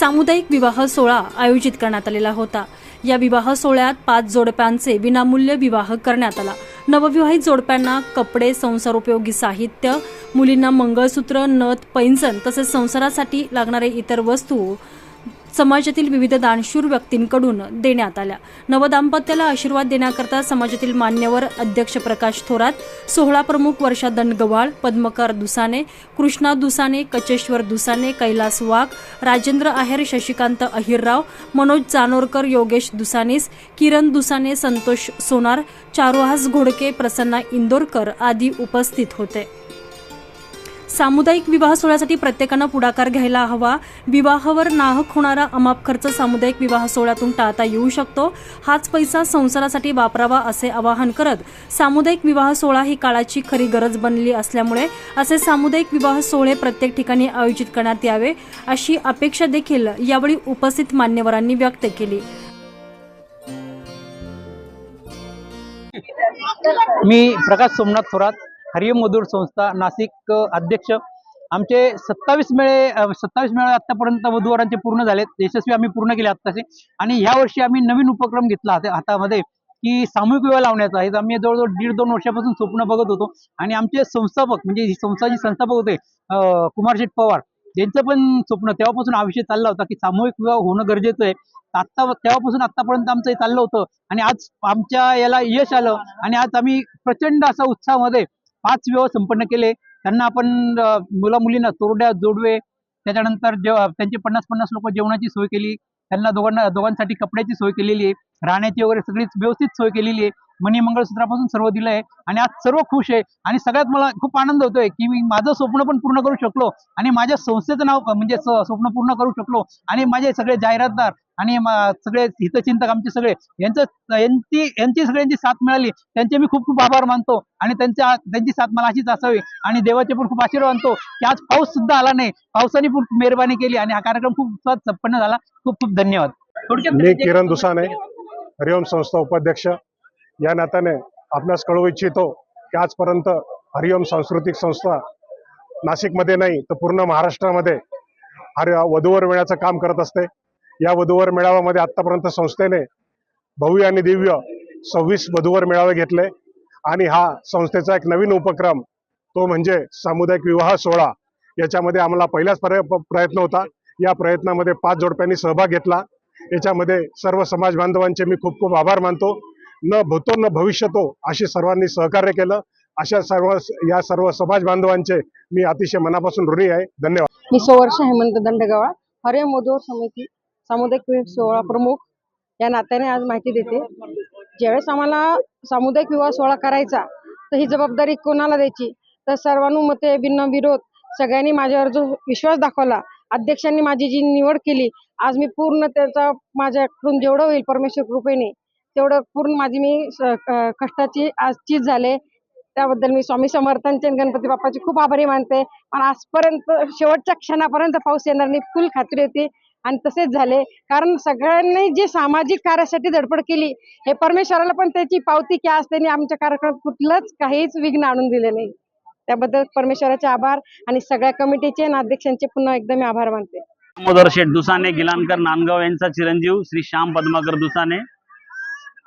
सामुदायिक विवाह सोहळा आयोजित करण्यात आलेला होता. या विवाह सोहळ्यात पाच जोडप्यांचे विनामूल्य विवाह करण्यात आला. नवविवाहित जोडप्यांना कपडे संसारोपयोगी साहित्य मुलींना मंगळसूत्र नथ पैंजण तसेच संसारासाठी लागणारे इतर वस्तू समाजातील विविध दानशूर व्यक्तींकडून देण्यात आल्या. नवदाम्पत्याला आशीर्वाद देण्याकरता समाजातील मान्यवर अध्यक्ष प्रकाश थोरात सोहळा प्रमुख वर्षा दंडगव्हाळ पद्मकर दुसाने कृष्णा दुसाने कचेश्वर दुसाने कैलास वाघ राजेंद्र आहेर शशिकांत अहिरराव मनोज जानोरकर योगेश दुसानीस किरण दुसाने संतोष सोनार चारुहास घोडके प्रसन्ना इंदोरकर आदी उपस्थित होते. सामुदायिक विवाह सोहळ्यासाठी प्रत्येकानं पुढाकार घ्यायला हवा. विवाहावर नाहक होणारा अमाप खर्च सामुदायिक विवाह सोहळ्यातून टाळता येऊ शकतो. हाच पैसा संसारासाठी वापरावा असे आवाहन करत सामुदायिक विवाह सोहळा ही काळाची खरी गरज बनली असल्यामुळे असे सामुदायिक विवाह सोहळे प्रत्येक ठिकाणी आयोजित करण्यात यावे अशी अपेक्षा देखील यावेळी उपस्थित मान्यवरांनी व्यक्त केली. मी प्रकाश सोमनाथ थोरात हरिओम मधुर संस्था नाशिक अध्यक्ष. आमचे सत्तावीस मेळे सत्तावीस मेळे आतापर्यंत वधूवरांचे पूर्ण झालेत. यशस्वी आम्ही पूर्ण केले आत्ताचे आणि ह्या वर्षी आम्ही नवीन उपक्रम घेतला हातामध्ये की सामूहिक विवाह लावण्याचा. आहे आम्ही जवळजवळ दीड दोन वर्षापासून स्वप्न बघत होतो. आणि आमचे संस्थापक म्हणजे ही संस्थाचे संस्थापक होते कुमारशेठ पवार यांचं पण स्वप्न तेव्हापासून हा विषय चालला होता की सामूहिक विवाह होणं गरजेचं आहे. आता तेव्हापासून आतापर्यंत आमचं हे चाललं होतं. आणि आज आमच्या याला यश आलं. आणि आज आम्ही प्रचंड असा उत्साहामध्ये पाच विवाह संपन्न केले. त्यांना आपण मुला मुलींना तोरड्या जोडवे त्याच्यानंतर जे त्यांची पन्नास पन्नास लोक जेवणाची सोय केली. त्यांना दोघांना दोघांसाठी कपड्याची सोय केलेली आहे. राहण्याची वगैरे सगळी व्यवस्थित सोय केलेली आहे. मनी मंगळसूत्रापासून सर्व दिलं आहे. आणि आज सर्व खुश आहे. आणि सगळ्यात मला खूप आनंद होतोय की मी माझं स्वप्न पण पूर्ण करू शकलो. आणि माझ्या संस्थेचं नाव म्हणजे स- स्वप्न पूर्ण करू शकलो. आणि माझे सगळे जाहिरातदार आणि म- सगळे हितचिंतक आमचे सगळे यांचं यांची यांची सगळ्यांची साथ मिळाली. त्यांचे मी खूप खूप आभार मानतो. आणि त्यांच्या त्यांची साथ मला अशीच असावी. आणि देवाचे पण खूप आशीर्वाद मानतो की आज पाऊस सुद्धा आला नाही. पावसाने खूप मेहरबानी केली आणि हा कार्यक्रम खूप उत्साहात संपन्न झाला. खूप खूप धन्यवाद. मी किरण दुसाने हरिओम संस्था उपाध्यक्ष. या नात्याने आपणास कळवू इच्छितो की आजपर्यंत हरिओम सांस्कृतिक संस्था नाशिकमध्ये नाही तर पूर्ण महाराष्ट्रामध्ये हरि वधूवर मेळ्याचं काम करत असते. या वधूवर मेळाव्यामध्ये आतापर्यंत संस्थेने भव्य आणि दिव्य सव्वीस वधूवर मेळावे घेतले. आणि हा संस्थेचा एक नवीन उपक्रम तो म्हणजे सामुदायिक विवाह सोहळा. याच्यामध्ये आम्हाला पहिलाच प्रयत्न होता. या प्रयत्नामध्ये पाच जोडप्यांनी सहभाग घेतला. याच्यामध्ये सर्व समाज बांधवांचे मी खूप खूप आभार मानतो. न भूतो न भविष्यतो अशी सर्वांनी सहकार्य केलं. अशा सर्व या सर्व समाज बांधवांचे मी अतिशय मनापासून ऋणी आहे. धन्यवाद. मी सुवर्ष हेमंत दंडगवाळ हरे मोदोर समिती सामुदायिक विवाह सोहळा प्रमुख या नात्याने आज माहिती देते. ज्यावेळेस आम्हाला सामुदायिक विवाह सोहळा करायचा तर ही जबाबदारी कोणाला द्यायची? तर सर्वानुमते भिन्न विरोध सगळ्यांनी माझ्यावर जो विश्वास दाखवला अध्यक्षांनी माझी जी निवड केली आज मी पूर्ण त्याचा माझ्याकडून जेवढं होईल परमेश्वर कृपेने तेवढं पूर्ण माझी मी कष्टाची आज चीज झाले. त्याबद्दल मी स्वामी समर्थांचे गणपती बाप्पाचे खूप आभारी मानते. पण आजपर्यंत शेवटच्या क्षणापर्यंत पाऊस येणार नाही फुल खात्री होती. आणि तसेच झाले. कारण सगळ्यांनी जे सामाजिक कार्यासाठी धडपड केली हे परमेश्वराला पण त्याची पावती की आज त्यांनी आमच्या कार्यक्रमात कुठलंच काहीच विघ्न आणून दिले नाही. त्याबद्दल परमेश्वराचे आभार आणि सगळ्या कमिटीचे आणि अध्यक्षांचे पुन्हा एकदा मी आभार मानते. दामोदर शेठ दुसाने गिलानकर नांदगाव यांचा चिरंजीव श्री श्याम पद्माकर दुसाने.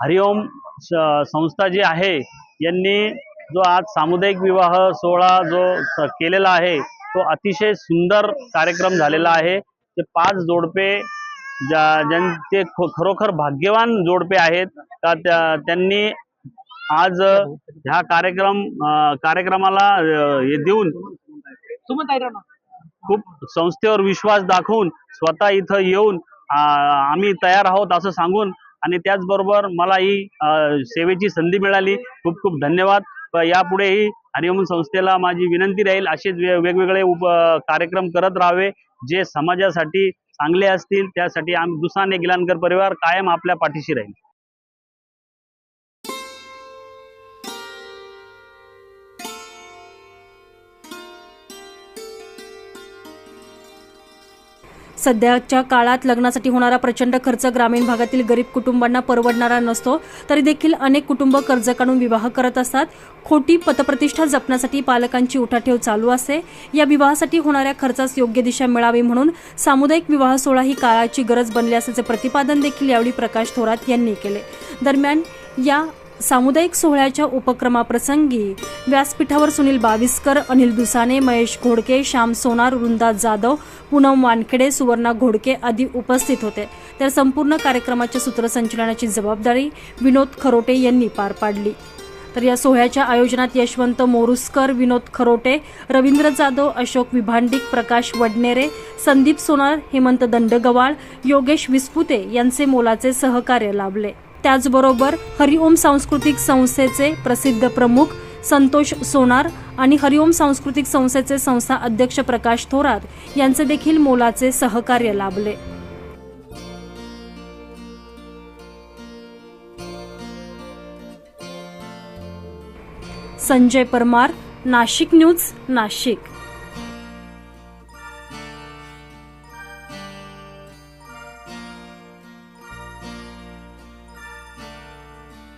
हरिओम संस्था जी आहे यांनी जो आज सामुदायिक विवाह सोहळा जो केलेला आहे तो अतिशय सुंदर कार्यक्रम झालेला आहे. ते पाच जोडपे ज्या ज्यांचे खरोखर भाग्यवान जोडपे आहेत का त्या त्यांनी आज ह्या कार्यक्रम कार्यक्रमाला हे देऊन खूप संस्थेवर विश्वास दाखवून स्वतः इथं येऊन आम्ही तयार आहोत असं सांगून आणि त्याचबरोबर मला ही सेवेची संधी मिळाली. खूप खूप धन्यवाद. यापुढेही हरिओम संस्थेला माझी विनंती राहील. असेच वेगवेगळे उप कार्यक्रम करत राहावे. जे समाजासाठी चांगले असतील त्यासाठी आम्ही दुसाने गिलानकर परिवार कायम आपल्या पाठीशी राहील. सध्याच्या काळात लग्नासाठी होणारा प्रचंड खर्च ग्रामीण भागातील गरीब कुटुंबांना परवडणारा नसतो तरी देखील अनेक कुटुंब कर्ज काढून विवाह करत असतात. खोटी पतप्रतिष्ठा जपण्यासाठी पालकांची उठाठेव चालू असते. या विवाहासाठी होणाऱ्या खर्चास योग्य दिशा मिळावी म्हणून सामुदायिक विवाह सोहळा ही काळाची गरज बनली असल्याचे प्रतिपादन देखील यावेळी प्रकाश थोरात यांनी केले. दरम्यान या सामुदायिक सोहळ्याच्या उपक्रमाप्रसंगी व्यासपीठावर सुनील बाविस्कर अनिल दुसाने महेश घोडके श्याम सोनार वृंदा जाधव पूनम वानखेडे सुवर्णा घोडके आदी उपस्थित होते. तर संपूर्ण कार्यक्रमाच्या सूत्रसंचलनाची जबाबदारी विनोद खरोटे यांनी पार पाडली. तर या सोहळ्याच्या आयोजनात यशवंत मोरुस्कर विनोद खरोटे रवींद्र जाधव अशोक विभांडिक प्रकाश वडनेरे संदीप सोनार हेमंत दंडगवाळ योगेश विस्पुते यांचे मोलाचे सहकार्य लाभले. त्याचबरोबर हरिओम सांस्कृतिक संस्थेचे प्रसिद्ध प्रमुख संतोष सोनार आणि हरिओम सांस्कृतिक संस्थेचे संस्था अध्यक्ष प्रकाश थोरात यांचे देखील मोलाचे सहकार्य लाभले. संजय परमार नाशिक न्यूज नाशिक.